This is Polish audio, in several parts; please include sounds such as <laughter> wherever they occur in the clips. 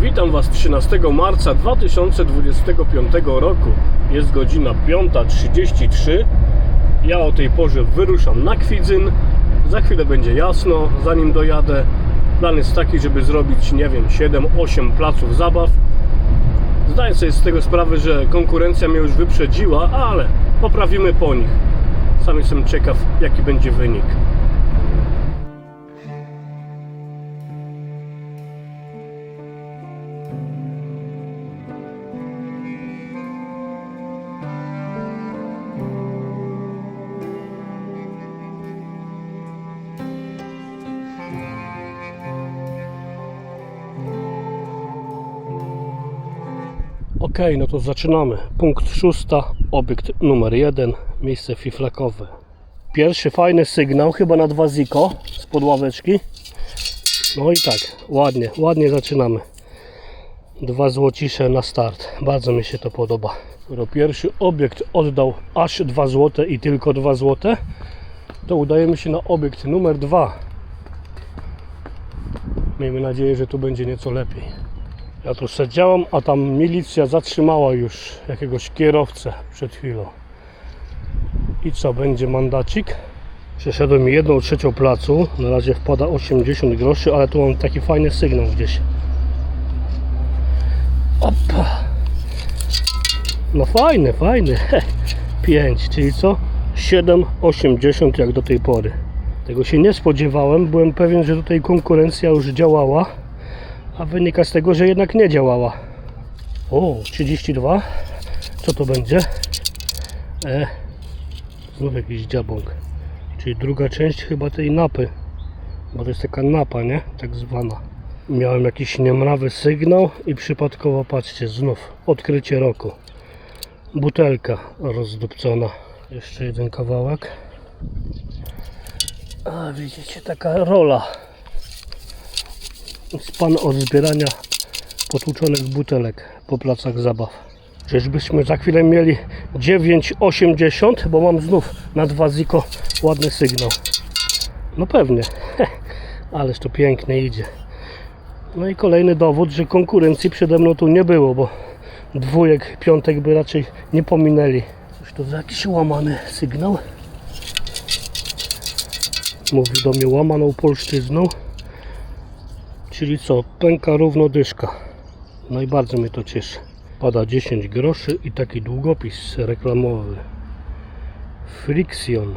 Witam Was 13 marca 2025 roku. Jest godzina 5.33. Ja o tej porze wyruszam na Kwidzyn. Za chwilę będzie jasno, zanim dojadę. Plan jest taki, żeby zrobić, nie wiem, 7-8 placów zabaw. Zdaję sobie z tego sprawę, że konkurencja mnie już wyprzedziła, ale poprawimy po nich. Sam jestem ciekaw, jaki będzie wynik. Ok, no to zaczynamy. Punkt szósta, obiekt numer jeden, miejsce fiflekowe. Pierwszy fajny sygnał, chyba na dwa ziko z ławeczki. No i tak, ładnie, ładnie zaczynamy. Dwa złocisze na start. Bardzo mi się to podoba. Skoro pierwszy obiekt oddał aż 2 złote i tylko 2 złote, to udajemy się na obiekt numer dwa. Miejmy nadzieję, że tu będzie nieco lepiej. Ja tu siedziałem, a tam milicja zatrzymała już jakiegoś kierowcę przed chwilą. I co, będzie mandacik? Przeszedłem jedną trzecią placu. Na razie wpada 80 groszy, ale tu mam taki fajny sygnał gdzieś. Opa! No fajny, fajny. <laughs> 5, czyli co? 7,80 jak do tej pory. Tego się nie spodziewałem. Byłem pewien, że tutaj konkurencja już działała a wynika z tego, że jednak nie działała. O, 32. Co to będzie? E, znów jakiś dziabąk. Czyli druga część chyba tej napy. Bo to jest taka napa, nie? Tak zwana. Miałem jakiś niemrawy sygnał i przypadkowo, patrzcie, znów odkrycie roku. Butelka rozdupcona. Jeszcze jeden kawałek. A widzicie, taka rola jest pan od zbierania potłuczonych butelek po placach zabaw. Czyżbyśmy za chwilę mieli 9,80, bo mam znów na dwa ziko ładny sygnał. No pewnie, <laughs> ależ to pięknie idzie. No i kolejny dowód, że konkurencji przede mną tu nie było, bo dwójek, piątek by raczej nie pominęli. Coś to za jakiś łamany sygnał. Mówi do mnie łamaną polszczyzną. Czyli co, pęka równo dyszka. No i bardzo mnie to cieszy. Pada 10 groszy i taki długopis reklamowy. Friction.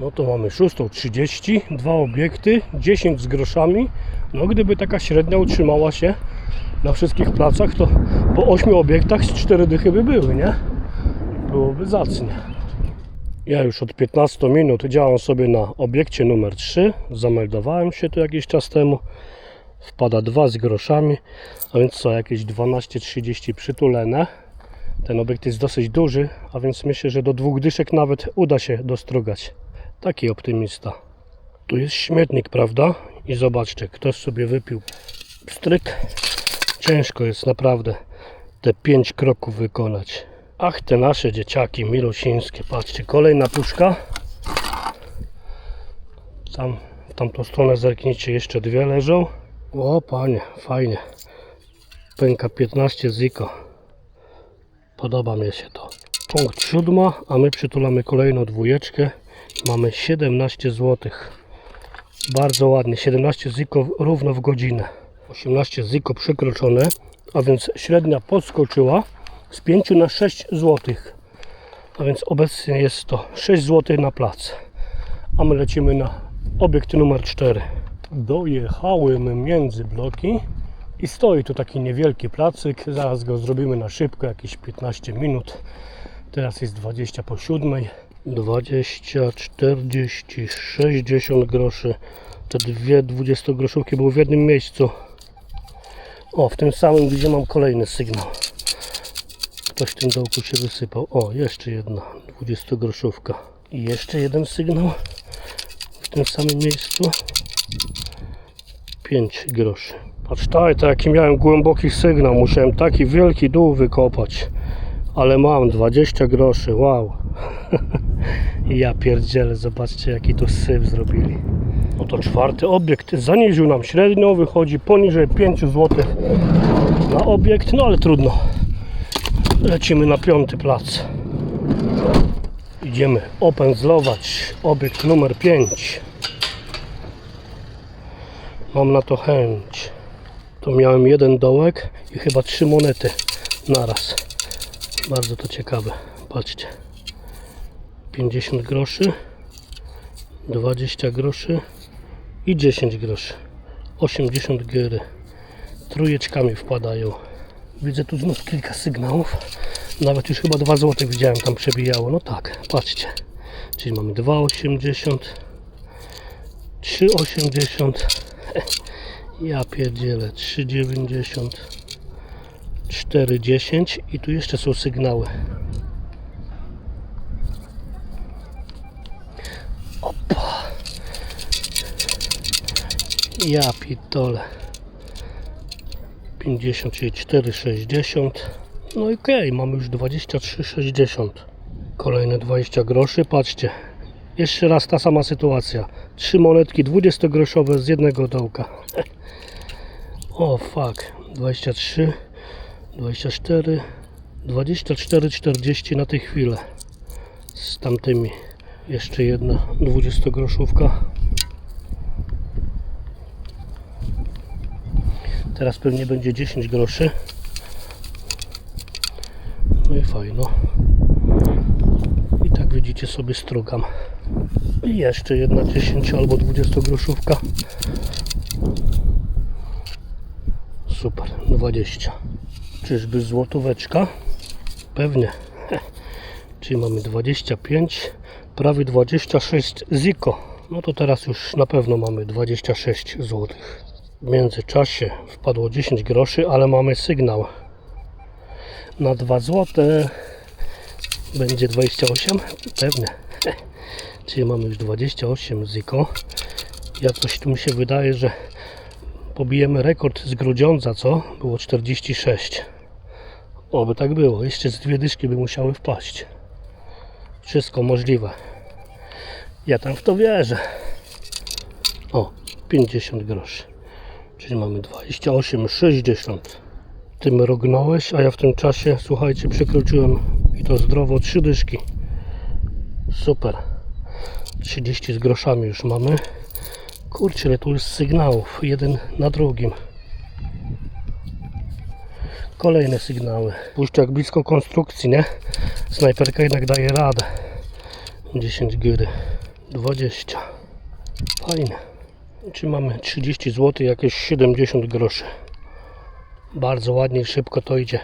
No to mamy 6.30, dwa obiekty, 10 z groszami. No gdyby taka średnia utrzymała się na wszystkich placach, to po 8 obiektach z 4 dychy by były, nie? Byłoby zacnie. Ja już od 15 minut działam sobie na obiekcie numer 3. Zameldowałem się tu jakiś czas temu wpada 2 z groszami, a więc co, jakieś 12-30 przytulene. Ten obiekt jest dosyć duży, a więc myślę, że do dwóch dyszek nawet uda się dostrugać. Taki optymista. Tu jest śmietnik, prawda? I zobaczcie, ktoś sobie wypił stryk. Ciężko jest naprawdę te 5 kroków wykonać. Ach, te nasze dzieciaki milosińskie. Patrzcie, kolejna puszka. Tam, w tamtą stronę zerknijcie, jeszcze dwie leżą. O panie, fajnie. Pęka 15 ziko. Podoba mi się to. Punkt siódma, a my przytulamy kolejną dwójeczkę. Mamy 17 zł. Bardzo ładnie. 17 ziko równo w godzinę. 18 ziko przekroczone, a więc średnia podskoczyła z 5 na 6 zł. A więc obecnie jest to 6 zł na plac. A my lecimy na obiekt numer 4 dojechałem między bloki i stoi tu taki niewielki placyk. Zaraz go zrobimy na szybko, jakieś 15 minut. Teraz jest 20 po 7. 20, 40, 60 groszy. Te dwie 20 groszówki były w jednym miejscu. O, w tym samym, gdzie mam kolejny sygnał. Ktoś w tym dołku się wysypał. O, jeszcze jedna 20 groszówka. I jeszcze jeden sygnał w tym samym miejscu. 5 groszy. Patrz, tak, to jaki miałem głęboki sygnał, musiałem taki wielki dół wykopać. Ale mam 20 groszy, wow. <laughs> Ja pierdzielę, zobaczcie jaki tu syf zrobili. Oto czwarty obiekt zaniżył nam średnio, wychodzi poniżej 5 zł na obiekt, no ale trudno. Lecimy na piąty plac. Idziemy opędzlować obiekt numer 5. Mam na to chęć. To miałem jeden dołek i chyba trzy monety naraz. Bardzo to ciekawe. Patrzcie. 50 groszy, 20 groszy i 10 groszy. 80 gyry. Trójeczkami wpadają. Widzę tu znów kilka sygnałów. Nawet już chyba 2 zł widziałem tam przebijało. No tak, patrzcie. Czyli mamy 2,80 3,80 Ja pierdzielę 3,90 4,10 i tu jeszcze są sygnały. Opa. Ja pitole. 50, czyli 4,60. No i okej, mamy już 23,60. Kolejne 20 groszy. Patrzcie. Jeszcze raz ta sama sytuacja. Trzy monetki 20-groszowe z jednego dołka. <laughs> O fuck. 23, 24, 24,40 na tej chwilę. Z tamtymi. Jeszcze jedna 20-groszówka. Teraz pewnie będzie 10 groszy. No i fajno. Widzicie sobie strugam. I jeszcze jedna 10 albo 20 groszówka. Super, 20. Czyżby złotóweczka? Pewnie. <laughs> Czyli mamy 25, prawie 26 ziko. No to teraz już na pewno mamy 26 zł. W międzyczasie wpadło 10 groszy, ale mamy sygnał. Na 2 zł będzie 28? Pewnie. <laughs> Czyli mamy już 28 ziko. Ja coś tu mi się wydaje, że pobijemy rekord z Grudziądza, co? Było 46. Oby tak było. Jeszcze z dwie dyszki by musiały wpaść. Wszystko możliwe. Ja tam w to wierzę. O, 50 groszy. Czyli mamy 28,60. Ty mrognąłeś, a ja w tym czasie, słuchajcie, przekroczyłem i to zdrowo trzy dyszki. Super. 30 z groszami już mamy. Kurczę, ile tu jest sygnałów. Jeden na drugim. Kolejne sygnały. Puszczę jak blisko konstrukcji, nie? Snajperka jednak daje radę. 10 gyry. 20. Fajne. Czy mamy 30 zł, jakieś 70 groszy. Bardzo ładnie i szybko to idzie.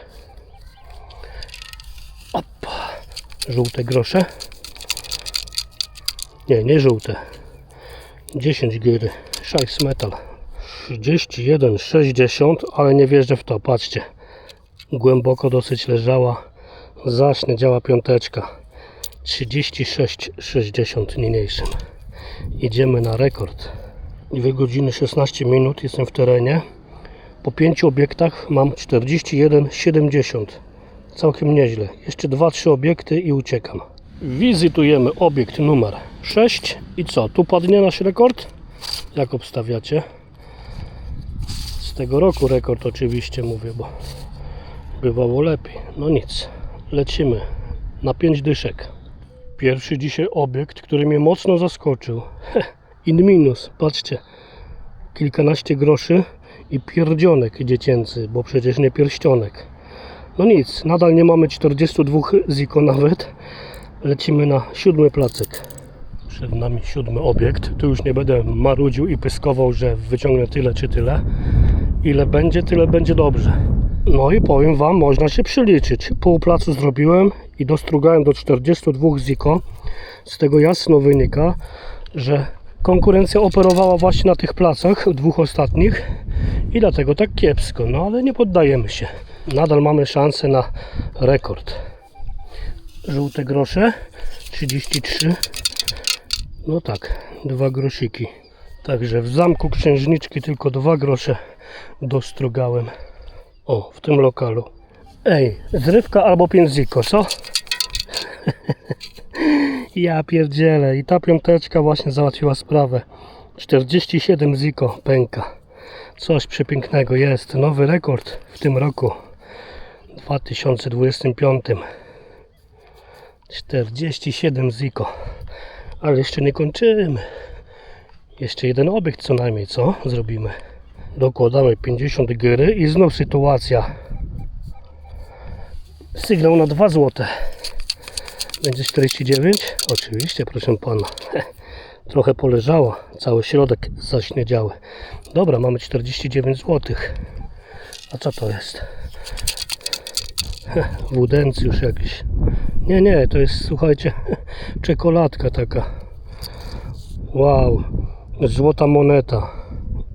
Opa. Żółte grosze. Nie, nie żółte. 10 giry. Szajs metal. 31,60, ale nie wierzę w to. Patrzcie. Głęboko dosyć leżała. Zacznie działa piąteczka. 36,60 niniejszym. Idziemy na rekord. 2 godziny 16 minut jestem w terenie. Po pięciu obiektach mam 41,70. Całkiem nieźle. Jeszcze 2-3 obiekty i uciekam. Wizytujemy obiekt numer 6. I co? Tu padnie nasz rekord? Jak obstawiacie? Z tego roku rekord oczywiście mówię, bo bywało lepiej. No nic. Lecimy na 5 dyszek. Pierwszy dzisiaj obiekt, który mnie mocno zaskoczył. In minus, patrzcie. Kilkanaście groszy i pierdzionek dziecięcy, bo przecież nie pierścionek. No nic, nadal nie mamy 42 ziko nawet. Lecimy na siódmy placek. Przed nami siódmy obiekt. Tu już nie będę marudził i pyskował, że wyciągnę tyle czy tyle. Ile będzie, tyle będzie dobrze. No i powiem Wam, można się przeliczyć. Pół placu zrobiłem i dostrugałem do 42 ziko. Z tego jasno wynika, że konkurencja operowała właśnie na tych placach, dwóch ostatnich i dlatego tak kiepsko. No ale nie poddajemy się. Nadal mamy szansę na rekord. Żółte grosze 33. No tak, dwa grosiki. Także w zamku księżniczki tylko dwa grosze dostrugałem. O, w tym lokalu. Ej, zrywka albo piędziko, co? <laughs> ja pierdzielę. I ta piąteczka właśnie załatwiła sprawę. 47 ziko pęka. Coś przepięknego jest. Nowy rekord w tym roku. 2025. 47 ziko. Ale jeszcze nie kończymy. Jeszcze jeden obiekt co najmniej, co? Zrobimy. Dokładamy 50 gyry i znów sytuacja. Sygnał na 2 złote. Będzie 49? Oczywiście, proszę pana. <laughs> Trochę poleżała, cały środek zaśniedziały. Dobra, mamy 49 zł. A co to jest? <laughs> Wudencjusz jakiś. Nie, nie, to jest, słuchajcie, <laughs> czekoladka taka. Wow, złota moneta.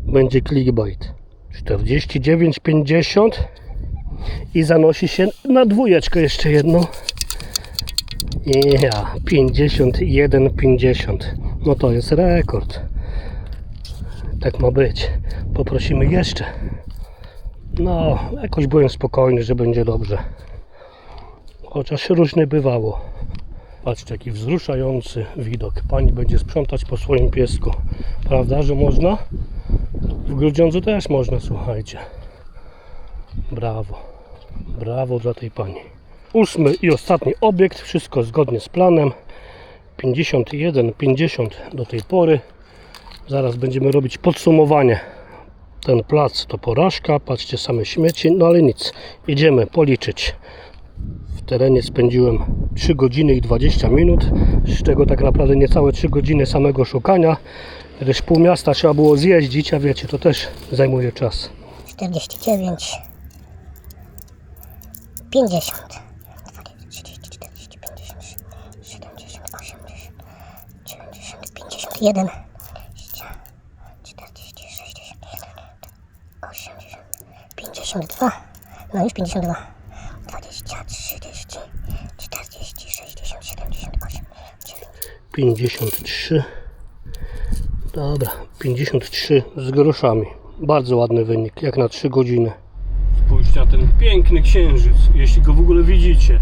Będzie clickbait. 49,50 i zanosi się na dwójeczkę jeszcze jedną. Ja, 51,50. No to jest rekord. Tak ma być. Poprosimy jeszcze. No, jakoś byłem spokojny, że będzie dobrze. Chociaż różnie bywało. Patrzcie, jaki wzruszający widok. Pani będzie sprzątać po swoim piesku. Prawda, że można? W Grudziądzu też można, słuchajcie. Brawo. Brawo dla tej pani. Ósmy i ostatni obiekt. Wszystko zgodnie z planem. 51, 50 do tej pory. Zaraz będziemy robić podsumowanie. Ten plac to porażka. Patrzcie, same śmieci. No ale nic. Idziemy policzyć. W terenie spędziłem 3 godziny i 20 minut, z czego tak naprawdę niecałe 3 godziny samego szukania, gdyż pół miasta trzeba było zjeździć, a wiecie, to też zajmuje czas. 49 50 30, 40, 50, 70, 80, 90, 51 20, 40, 61, 80, 52 no już 52 20, 30, 40, 60, 78 9 53. Dobra, 53 z groszami. Bardzo ładny wynik, jak na 3 godziny. Spójrzcie na ten piękny księżyc, jeśli go w ogóle widzicie.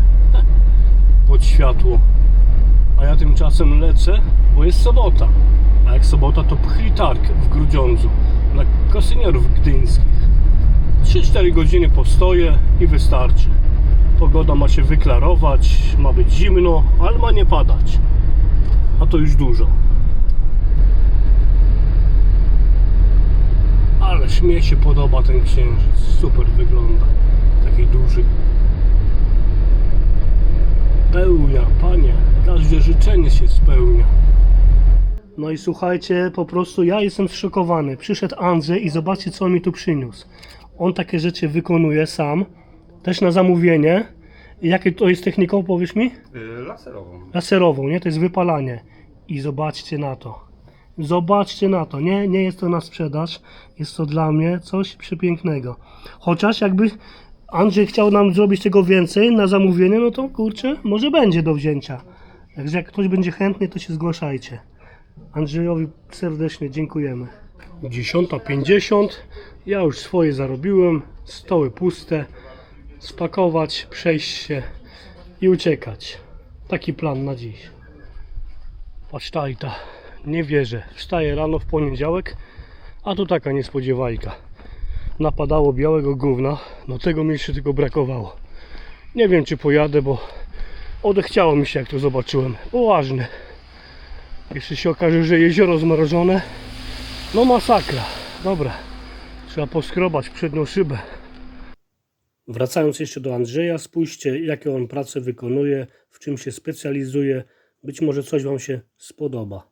Pod światło. A ja tymczasem lecę, bo jest sobota. A jak sobota to pchli targ w Grudziądzu dla kosynierów gdyńskich. 3-4 godziny postoję i wystarczy. Pogoda ma się wyklarować, ma być zimno, ale ma nie padać. A to już dużo. Ależ mnie się podoba ten księżyc. Super wygląda. Taki duży. Pełnia, panie. Każde życzenie się spełnia. No i słuchajcie, po prostu ja jestem zszokowany. Przyszedł Andrzej i zobaczcie, co on mi tu przyniósł. On takie rzeczy wykonuje sam, też na zamówienie. I Jakie to jest techniką, powiesz mi? Y, Laserową. laserową, nie? To jest wypalanie. I zobaczcie na to. Zobaczcie na to. Nie, nie jest to na sprzedaż. Jest to dla mnie coś przepięknego. Chociaż jakby Andrzej chciał nam zrobić tego więcej na zamówienie, no to kurczę, może będzie do wzięcia. Także jak ktoś będzie chętny, to się zgłaszajcie. Andrzejowi serdecznie dziękujemy. 10.50. Ja już swoje zarobiłem. Stoły puste. Spakować, przejść się i uciekać. Taki plan na dziś. Pasztajta. Nie wierzę. Wstaję rano w poniedziałek, a tu taka niespodziewajka. Napadało białego gówna. No tego mi jeszcze tylko brakowało. Nie wiem czy pojadę, bo odechciało mi się jak to zobaczyłem. Poważnie. Jeszcze się okaże, że jezioro zmrożone. No masakra. Dobra. Trzeba poskrobać przednią szybę. Wracając jeszcze do Andrzeja, spójrzcie, jakie on pracę wykonuje, w czym się specjalizuje. Być może coś Wam się spodoba.